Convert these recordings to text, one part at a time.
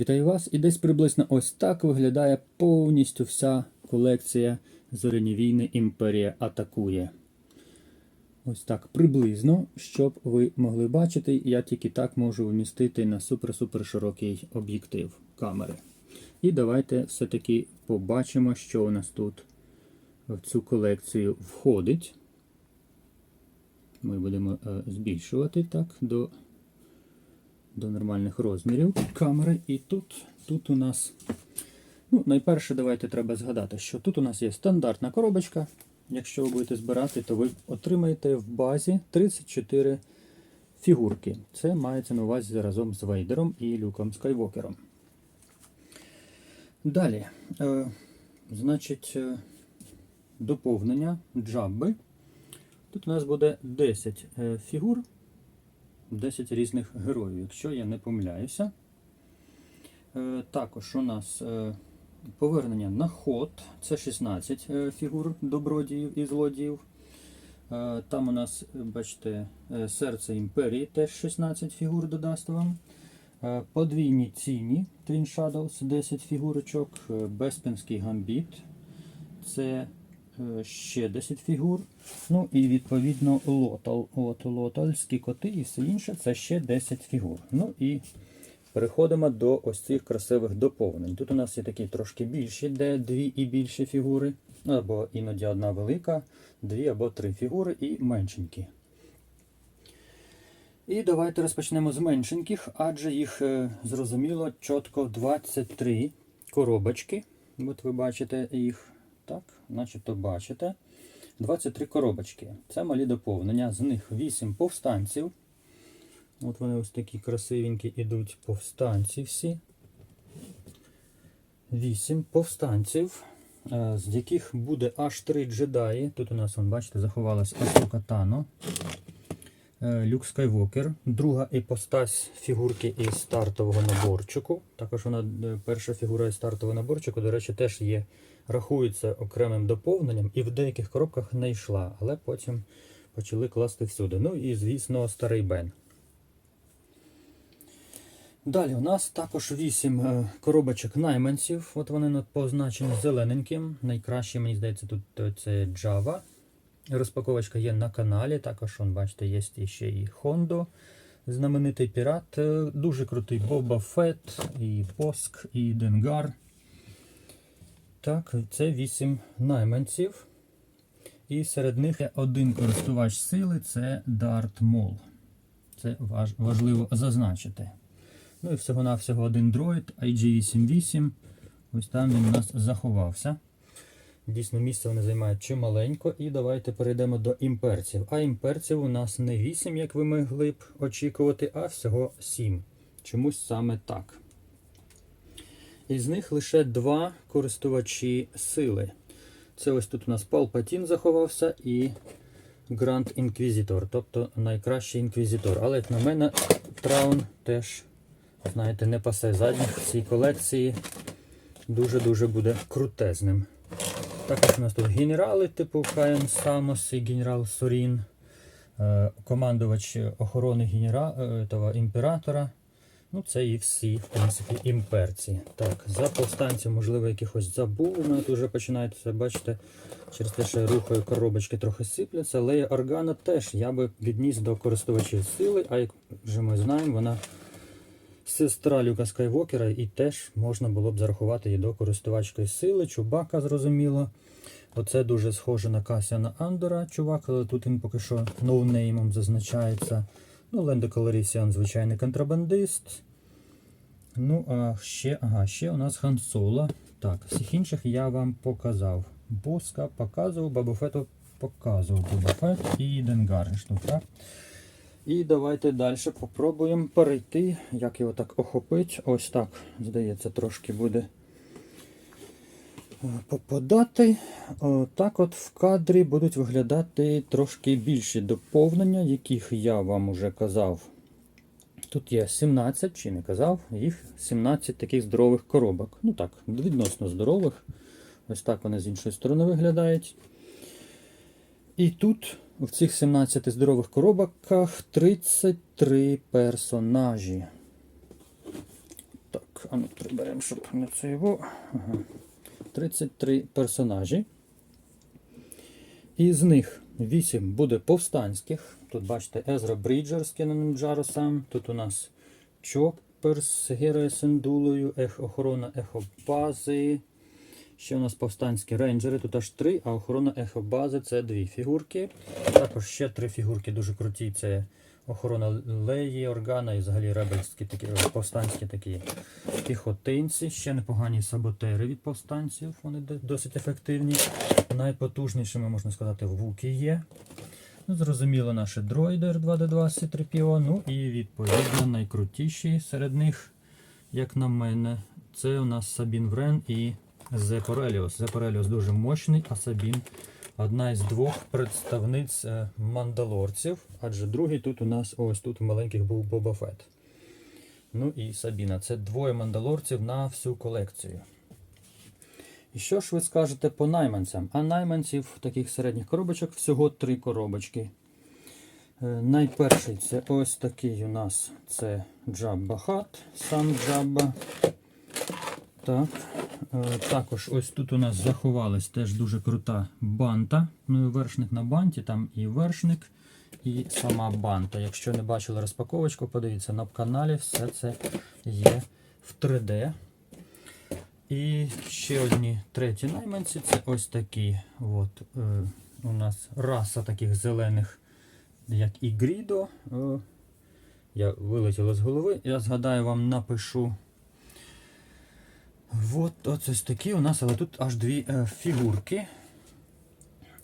Вітаю вас! І десь приблизно ось так виглядає повністю вся колекція Зоряні війни Імперія атакує. Ось так приблизно, щоб ви могли бачити, я тільки так можу вмістити на супер-супер широкий об'єктив камери. І давайте все-таки побачимо, що у нас тут в цю колекцію входить. Ми будемо е, збільшувати так до до нормальних розмірів камери. І тут, тут у нас, ну, найперше, давайте треба згадати, що тут у нас є стандартна коробочка. Якщо ви будете збирати, то ви отримаєте в базі 34 фігурки. Це мається на увазі разом з Вейдером і Люком Скайвокером. Далі, е, значить, е, доповнення джабби. Тут у нас буде 10 е, фігур. 10 різних героїв, якщо я не помиляюся. Е, також у нас е, повернення на ход. Це 16 е, фігур добродіїв і злодіїв. Там у нас, бачите, серце імперії теж 16 фігур додасть вам. Подвійні ціні Twin Shadows 10 фігурочок. Беспінський гамбіт. Це ще 10 фігур. Ну і відповідно лотал. От лотальські коти і все інше це ще 10 фігур. Ну і переходимо до ось цих красивих доповнень. Тут у нас є такі трошки більші, де дві і більші фігури, або іноді одна велика, дві або три фігури і меншенькі. І давайте розпочнемо з меншеньких, адже їх е, зрозуміло чітко 23 коробочки. От ви бачите їх. Так, начебто бачите. 23 коробочки. Це малі доповнення. З них 8 повстанців. От вони ось такі красивенькі ідуть повстанці всі. 8 повстанців, е, з яких буде аж 3 джедаї. Тут у нас, бачите, заховалась Асока Тано. Е, Люк Скайвокер, друга іпостась фігурки із стартового наборчику. Також вона е, перша фігура із стартового наборчику, до речі, теж є, рахується окремим доповненням і в деяких коробках не йшла, але потім почали класти всюди. Ну і, звісно, старий Бен. Далі у нас також 8 коробочок найманців. От вони на- позначені зелененьким. Найкраще, мені здається, тут е, це Java. Розпаковочка є на каналі. Також, он, бачите, є ще і Хондо, знаменитий пірат. Е, Дуже крутий Боба Фет, і Поск, і Денгар. Так, це 8 найманців. І серед них є один користувач сили це Дарт Мол. Це важ- важливо зазначити. Ну і всього-навсього один дроїд IG-88. Ось там він у нас заховався. Дійсно, місце вони займають чималенько. І давайте перейдемо до імперців. А імперців у нас не 8, як ви могли б очікувати, а всього 7. Чомусь саме так. Із них лише два користувачі сили. Це ось тут у нас Палпатін заховався і Гранд Інквізитор, тобто найкращий інквізитор. Але, як на мене, Траун теж, знаєте, не пасе задніх в цій колекції. Дуже-дуже буде крутезним. Також у нас тут генерали, типу Каєн Самос і генерал Сорін, е, командувач охорони генера... е, імператора. Ну, це і всі, в принципі, імперці. Так, за повстанців, можливо, якихось забув. У мене тут вже починається, бачите, через те, що я рухаю коробочки трохи сипляться. Лея Органа теж я би відніс до користувачів сили, а як вже ми знаємо, вона сестра Люка Скайвокера, і теж можна було б зарахувати її до користувачкої сили. Чубака, зрозуміло. Оце дуже схоже на Касіана Андора, чувак, але тут він поки що ноунеймом зазначається. Ну, Ленде Колорісіан, звичайний контрабандист. Ну, а ще, ага, ще у нас Хан Соло. Так, всіх інших я вам показав. Боска показував, Бабофету показував Бабофет і Денгариш. Ну, так? І давайте далі попробуємо перейти, як його так охопити. Ось так, здається, трошки буде попадати. О, Так от в кадрі будуть виглядати трошки більші доповнення, яких я вам уже казав. Тут є 17, чи не казав, їх 17 таких здорових коробок. Ну так, відносно здорових. Ось так вони з іншої сторони виглядають. І тут в цих 17 здорових коробках 33 персонажі. Так, а ну приберемо, щоб не це його. Ага. 33 персонажі. Із них 8 буде повстанських. Тут бачите Езра Бріджер з Кенноном Джаросом. Тут у нас Чоппер з Героє Сендулою, ех, охорона Ехобази. Ще у нас повстанські рейнджери, тут аж три, а охорона Ехобази це дві фігурки. Також ще три фігурки дуже круті. Це охорона Леї, Органа і взагалі ребельські такі повстанські такі піхотинці. Ще непогані саботери від повстанців. Вони досить ефективні. Найпотужнішими, можна сказати, вуки є. Ну, зрозуміло, наші дроїди R2D2 C3PO. Ну і відповідно найкрутіші серед них, як на мене, це у нас Сабін Врен і Зепореліус. Зепореліус дуже мощний, а Сабін одна із двох представниць е, мандалорців. Адже другий тут у нас ось тут у маленьких був Боба Фет. Ну і Сабіна. Це двоє мандалорців на всю колекцію. І що ж ви скажете по найманцям? А найманців таких середніх коробочок всього три коробочки. Е, Найперший це ось такий у нас це Джабба Хат, сам Джабба. Так. Е, Також ось тут у нас заховалась теж дуже крута банта. Ну і вершник на банті, там і вершник, і сама банта. Якщо не бачили розпаковочку, подивіться на каналі, все це є в 3D. І ще одні треті найманці це ось такі. От, е, у нас раса таких зелених, як і Грідо. Е, я вилетіло з голови. Я згадаю, вам напишу. От ось такі у нас, але тут аж дві е, фігурки.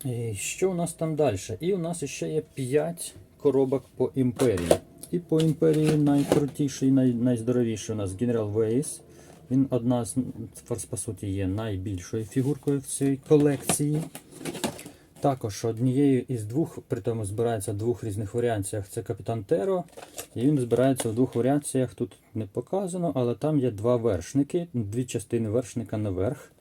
І що у нас там далі? І у нас ще є 5 коробок по імперії. І по імперії найкрутіший, най, найздоровіший у нас Генерал Вейс. Він одна з по суті, є найбільшою фігуркою в цій колекції. Також однією із двох, при тому збирається в двох різних варіаціях. Це Капітан Теро. І він збирається в двох варіаціях. Тут не показано, але там є два вершники, дві частини вершника наверх.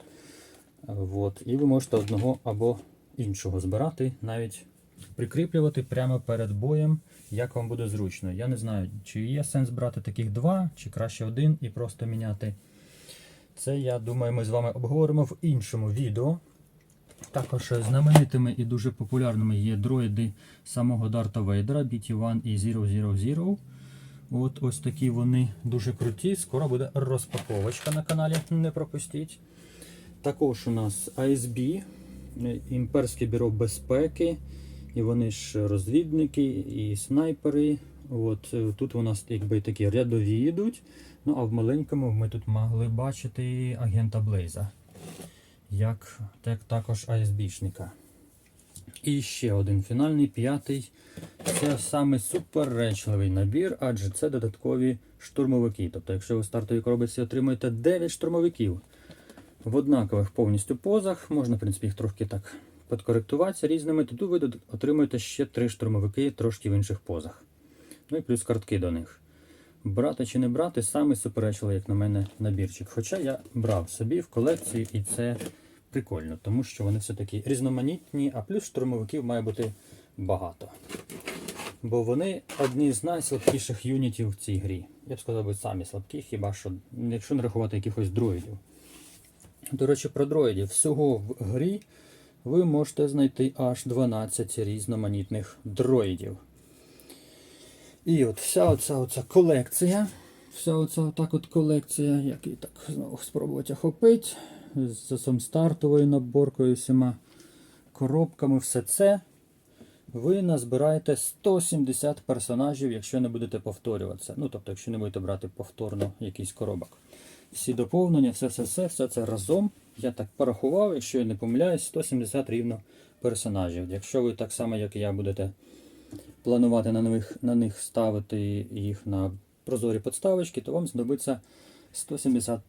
От. І ви можете одного або іншого збирати, навіть прикріплювати прямо перед боєм, як вам буде зручно. Я не знаю, чи є сенс брати таких два, чи краще один і просто міняти. Це, я думаю, ми з вами обговоримо в іншому відео. Також знаменитими і дуже популярними є дроїди самого Дарта Вейдера BT-1 і 000. От ось такі вони дуже круті. Скоро буде розпаковочка на каналі, не пропустіть. Також у нас ASB, е, Імперське бюро безпеки. І вони ж розвідники і снайпери. От е, Тут у нас якби такі рядові йдуть. Ну а в маленькому ми тут могли бачити агента Блейза. Як так, також АСБшника. І ще один фінальний, п'ятий. Це саме суперечливий набір, адже це додаткові штурмовики. Тобто, якщо ви в стартовій коробці отримуєте 9 штурмовиків в однакових повністю позах, можна, в принципі, їх трохи так підкоректуватися різними, то тут ви отримуєте ще 3 штурмовики трошки в інших позах. Ну і плюс картки до них. Брати чи не брати, саме суперечливий, як на мене, набірчик. Хоча я брав собі в колекцію, і це прикольно, тому що вони все-таки різноманітні, а плюс штурмовиків має бути багато. Бо вони одні з найслабкіших юнітів в цій грі. Я б сказав, самі слабкі, хіба що, якщо не рахувати якихось дроїдів. До речі, про дроїдів. Всього в грі ви можете знайти аж 12 різноманітних дроїдів. І от вся оця, оця колекція, вся оця так от колекція, як її так знову спробувати охопити, з цим стартовою наборкою, всіма коробками, все це. Ви назбираєте 170 персонажів, якщо не будете повторюватися. Ну, тобто, якщо не будете брати повторно якийсь коробок. Всі доповнення, все, все, все, все це разом. Я так порахував, якщо я не помиляюсь, 170 рівно персонажів. Якщо ви так само, як і я, будете планувати на них, на них ставити їх на прозорі подставочки, то вам знадобиться 170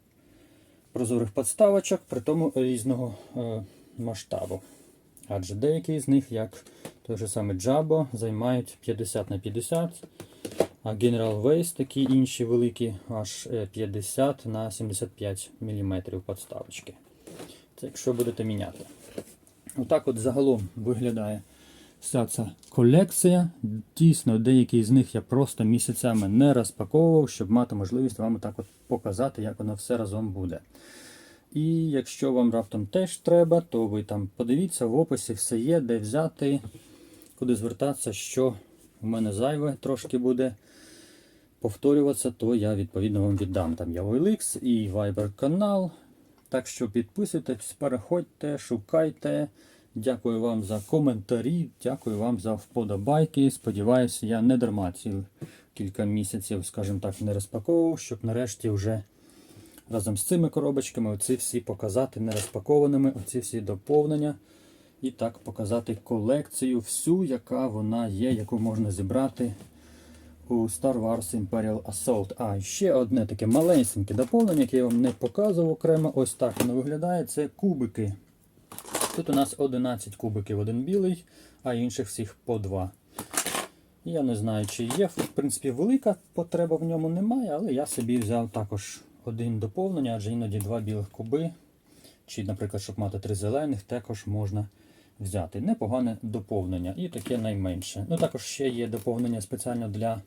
прозорих подставочок, при тому різного е, масштабу. Адже деякі з них, як той же самий Jabbo, займають 50 на 50, а General Waste, такі інші великі, аж е, 50 на 75 мм подставочки. Це якщо будете міняти. Отак от загалом виглядає вся ця колекція. Дійсно, деякі з них я просто місяцями не розпаковував, щоб мати можливість вам так от показати, як воно все разом буде. І якщо вам раптом теж треба, то ви там подивіться в описі, все є, де взяти, куди звертатися, що у мене зайве трошки буде повторюватися, то я відповідно вам віддам. Там є OLX і Viber канал. Так що підписуйтесь, переходьте, шукайте. Дякую вам за коментарі, дякую вам за вподобайки. Сподіваюся, я не дарма ці кілька місяців, скажімо так, не розпаковував, щоб нарешті вже разом з цими коробочками оці всі показати не розпакованими, оці всі доповнення. І так показати колекцію всю, яка вона є, яку можна зібрати у Star Wars Imperial Assault. А, ще одне таке малесеньке доповнення, яке я вам не показував окремо. Ось так воно виглядає. Це кубики. Тут у нас 11 кубиків, один білий, а інших всіх по два. Я не знаю, чи є. В принципі, велика потреба в ньому немає, але я собі взяв також один доповнення, адже іноді два білих куби. Чи, наприклад, щоб мати три зелених, також можна взяти. Непогане доповнення. І таке найменше. Ну, також ще є доповнення спеціально для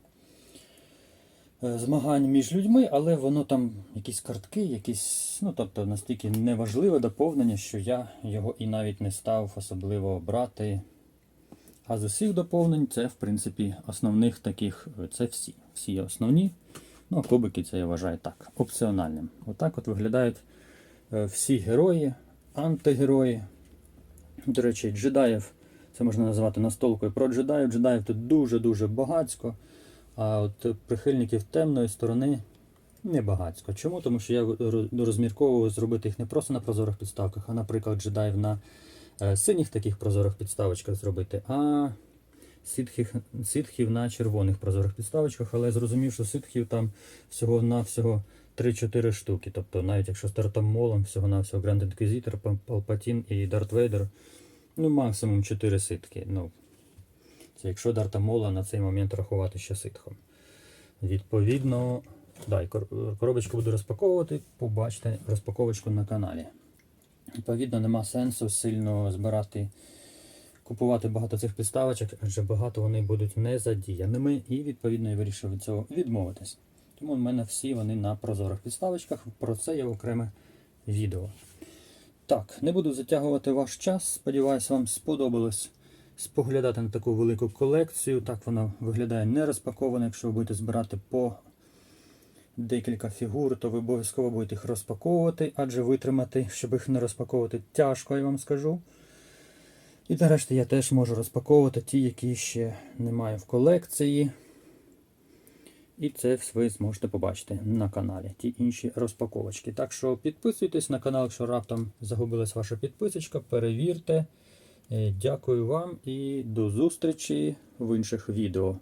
змагань між людьми, але воно там якісь картки, якісь, ну тобто настільки неважливе доповнення, що я його і навіть не став особливо брати. А з усіх доповнень це, в принципі, основних таких, е, це всі. Всі основні. Ну, а кубики це я вважаю так, опціональним. Отак от виглядають е, всі герої, антигерої. До речі, джедаїв, це можна назвати настолкою про джедаїв. Джедаїв тут дуже-дуже багацько. А от прихильників темної сторони не багацько. Чому? Тому що я розмірковував зробити їх не просто на прозорих підставках, а, наприклад, джедаїв на е, синіх таких прозорих підставочках зробити, а ситхів, ситхів на червоних прозорих підставочках, але зрозумів, що ситхів там всього-навсього 3-4 штуки. Тобто, навіть якщо з Тартом Молом, всього-навсього Grand Inquisitor, Пал- Палпатін і Дарт Вейдер, ну максимум 4 ситки. Ну, якщо Дарта Мола на цей момент рахувати ще ситхом. Відповідно, да, і коробочку буду розпаковувати, побачите розпаковочку на каналі. Відповідно, нема сенсу сильно збирати, купувати багато цих підставочок, адже багато вони будуть не задіяними, і відповідно я вирішив від цього відмовитись. Тому в мене всі вони на прозорих підставочках. Про це є окреме відео. Так, не буду затягувати ваш час. Сподіваюсь, вам сподобалось споглядати на таку велику колекцію. Так вона виглядає не розпакована. Якщо ви будете збирати по декілька фігур, то ви обов'язково будете їх розпаковувати, адже витримати, щоб їх не розпаковувати, тяжко, я вам скажу. І нарешті я теж можу розпаковувати ті, які ще немає в колекції. І це ви зможете побачити на каналі, ті інші розпаковочки. Так що підписуйтесь на канал, якщо раптом загубилась ваша підписочка, перевірте. Е, Дякую вам і до зустрічі в інших відео.